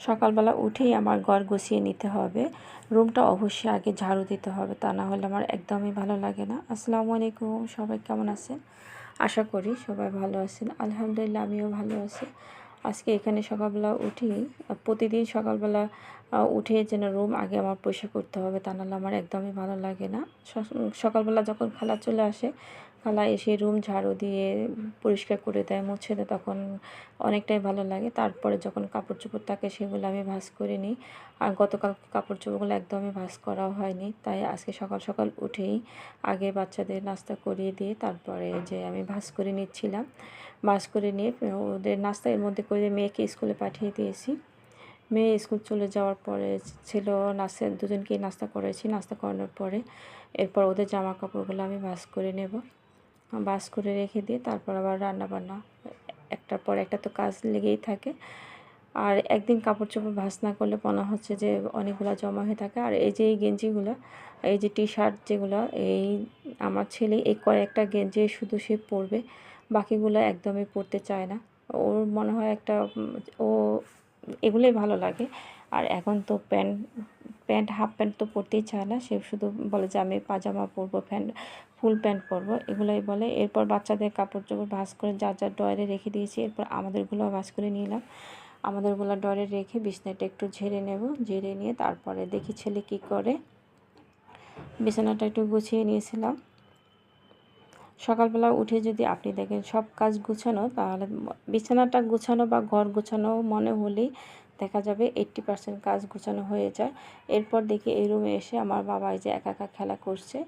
সকালবেলা উঠেই আমার ঘর গুছিয়ে নিতে হবে। রুমটা অবশ্যই আগে ঝাড়ু দিতে হবে, তা না হলে আমার একদমই ভালো লাগে না। আসসালামু আলাইকুম, সবাই কেমন আছেন? আশা করি সবাই ভালো আছেন। আলহামদুলিল্লাহ, আমিও ভালো আছি। আজকে এখানে সকালবেলা উঠি, প্রতিদিন সকালবেলা উঠে যেন রুম আগে আমার পরিষ্কার করতে হবে, তা নাহলে আমার একদমই ভালো লাগে না। সকালবেলা যখন খালা চলে আসে খালা এসে রুম ঝাড়ু দিয়ে পরিষ্কার করে দেয়, মুছে দেয়, তখন অনেকটাই ভালো লাগে। তারপরে যখন কাপড় চোপড় থাকে সেগুলো আমি ভাস করে নিই। আর গতকাল কাপড় চোপড়গুলো একদমই ভাঁজ করা হয়নি। তাই আজকে সকাল সকাল উঠেই আগে বাচ্চাদের নাস্তা করিয়ে দিয়ে তারপরে যে আমি ভাস করে নিচ্ছিলাম, ভাঁজ করে নিয়ে ওদের নাস্তা এর মধ্যে করে মেয়েকে স্কুলে পাঠিয়ে দিয়েছি। মেয়ে স্কুল চলে যাওয়ার পরে ছিল নাস্তা, দুজনকেই নাস্তা করেছি নাস্তা করানোর পরে এরপর ওদের জামা কাপড়গুলো আমি ভাস করে নেব। বাস করে রেখে দিয়ে তারপর আবার রান্না বান্না একটার পর একটা তো কাজ লেগেই থাকে। আর একদিন কাপড় চোপড় ভাঁজ না করলে মনে হচ্ছে যে অনেকগুলো জমা হয়ে থাকে। আর এই যে এই গেঞ্জিগুলো, এই যে টি শার্ট যেগুলো, এই আমার ছেলে এই কয়েকটা গেঞ্জি শুধু সে পরবে, বাকিগুলো একদমই পরতে চায় না। ওর মনে হয় একটা, ও, এগুলোই ভালো লাগে। আর এখন তো প্যান্ট প্যান্ট, হাফ প্যান্ট তো পরতেই চায় না। সে শুধু বলে যে, আমি পাজামা পরবো, প্যান্ট, ফুল প্যান্ট পরবো। এগুলোই বলে। এরপর বাচ্চাদের কাপড় চোপড় ভাঁজ করে যা যা ডয়ারে রেখে দিয়েছি। এরপর আমাদেরগুলো ভাঁজ করে নিলাম আমাদেরগুলো ডয়ারে রেখে বিছনাটা একটু ঝেড়ে নেব। ঝেড়ে নিয়ে তারপরে দেখি ছেলে কী করে। বিছানাটা একটু গুছিয়ে নিয়েছিলাম। সকালবেলা উঠে যদি আপনি দেখেন সব কাজ গুছানো, তাহলে বিছানাটা গুছানো বা ঘর গুছানো মনে হলেই দেখা যাবে এইট্টি পার্সেন্ট কাজ গোছানো হয়ে যায়। এরপর দেখি এই রুমে এসে আমার বাবা এই যে একা একা খেলা করছে।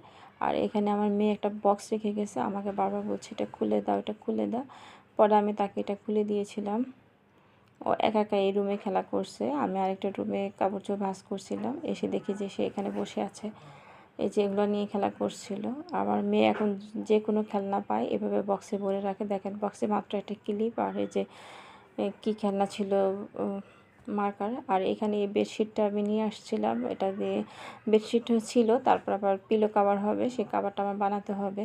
আর এখানে আমার মেয়ে একটা বক্স রেখে গেছে, আমাকে বারবার বলছে, এটা খুলে দাও, এটা খুলে দাও। পরে আমি তাকে এটা খুলে দিয়েছিলাম। ও একা একা এই রুমে খেলা করছে। আমি আরেকটা রুমে কাপড় চোপড় ভাঁজ করছিলাম। এসে দেখি যে সে এখানে বসে আছে। এই যে এগুলো নিয়ে খেলা করছিল। আমার মেয়ে এখন যে কোনো খেলনা পায়, এভাবে বক্সে ভরে রাখে। দেখেন বক্সে মাত্র একটা ক্লিপ আর এই যে কি খেলনা ছিল মার্কার। আর এখানে এই বেডশিটটা আমি নিয়ে আসছিলাম। এটা দিয়ে বেডশিট ছিল, তারপর আবার পিলো কাভার হবে, সেই কাভারটা আমার বানাতে হবে।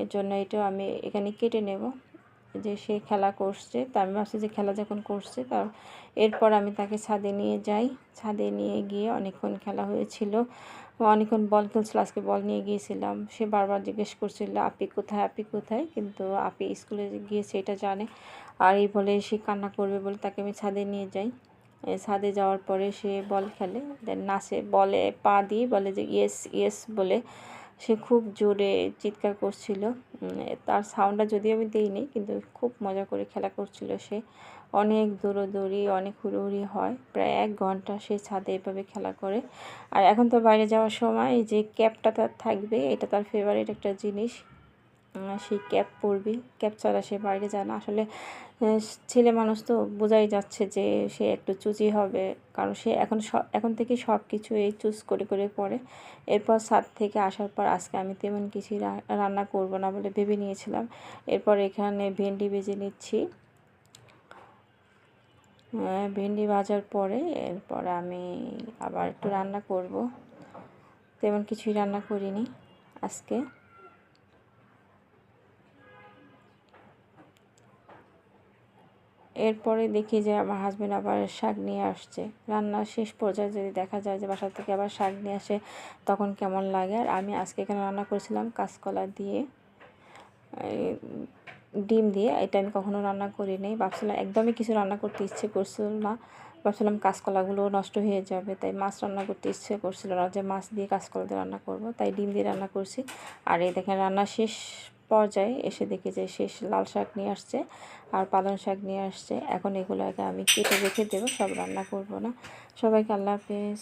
এর জন্য এটা আমি এখানে কেটে নেব। যে সে খেলা করছে, তা আমি ভাবছি যে খেলা যখন করছে তার এরপর আমি তাকে ছাদে নিয়ে যাই। ছাদে নিয়ে গিয়ে অনেকক্ষণ খেলা হয়েছিল। অনেকক্ষণ বল খেলছিল, আজকে বল নিয়ে গিয়েছিলাম। সে বারবার জিজ্ঞেস করছিল আপি কোথায়? আপি কোথায়? কিন্তু আপি স্কুলে গিয়েছে, এটা জানে। আর এই বলে সে কান্না করবে বলে তাকে আমি ছাদে নিয়ে যাই। ছাদে যাওয়ার পরে সে বল খেলে। দেন নাচে বলে পা দিয়ে বলে যে ইয়েস ইয়েস বলে সে খুব জোরে চিৎকার করছিল। তার সাউন্ডটা যদিও আমি দিইনি, কিন্তু খুব মজা করে খেলা করছিল সে। অনেক দৌড়োদৌড়ি, অনেক হুড়োহুড়ি হয়। প্রায় এক ঘণ্টা সে ছাদে এভাবে খেলা করে। আর এখন তো বাইরে যাওয়ার সময় যে ক্যাপটা তার থাকবে, এটা তার ফেভারিট একটা জিনিস। সেই ক্যাপ পরবি ক্যাপ ছাড়া সে বাইরে যায় না। আসলে ছেলে মানুষ তো বোঝাই যাচ্ছে যে সে একটু চুচি হবে। কারণ সে এখন এখন থেকে সব কিছু এই চুজ করে করে পড়ে। এরপর ছাদ থেকে আসার পর আজকে আমি তেমন কিছুই রান্না করব না বলে ভেবে নিয়েছিলাম। এরপর এখানে ভেন্ডি ভেজে নিচ্ছি। ভেন্ডি ভাজার পরে এরপর আমি আবার একটু রান্না করব। তেমন কিছুই রান্না করিনি আজকে। এরপরে দেখি যে আমার হাজব্যান্ড আবার শাক নিয়ে আসছে। রান্নার শেষ পর্যায়ে যদি দেখা যায় যে বাসা থেকে আবার শাক নিয়ে আসে, তখন কেমন লাগে? আর আমি আজকে এখানে রান্না করেছিলাম কাঁচকলা দিয়ে ডিম দিয়ে। এটা আমি কখনো রান্না করি নাই। ভাবছিলাম একদমই কিছু রান্না করতে ইচ্ছে করছিল না। ভাবছিলাম কাঁচকলাগুলো নষ্ট হয়ে যাবে, তাই মাছ রান্না করতে ইচ্ছে করছিল না যে মাছ দিয়ে কাঁচকলা দিয়ে রান্না করব, তাই ডিম দিয়ে রান্না করছি। আর এই দেখেন রান্না শেষ পর্যায়ে এসে দেখি যে শেষ লাল শাক নিয়ে আসছে আর পালং শাক নিয়ে আসছে। এখন এগুলোকে আমি কেটে রেখে দেবো, সব রান্না করব না। সবাইকে আল্লাহ হাফেজ।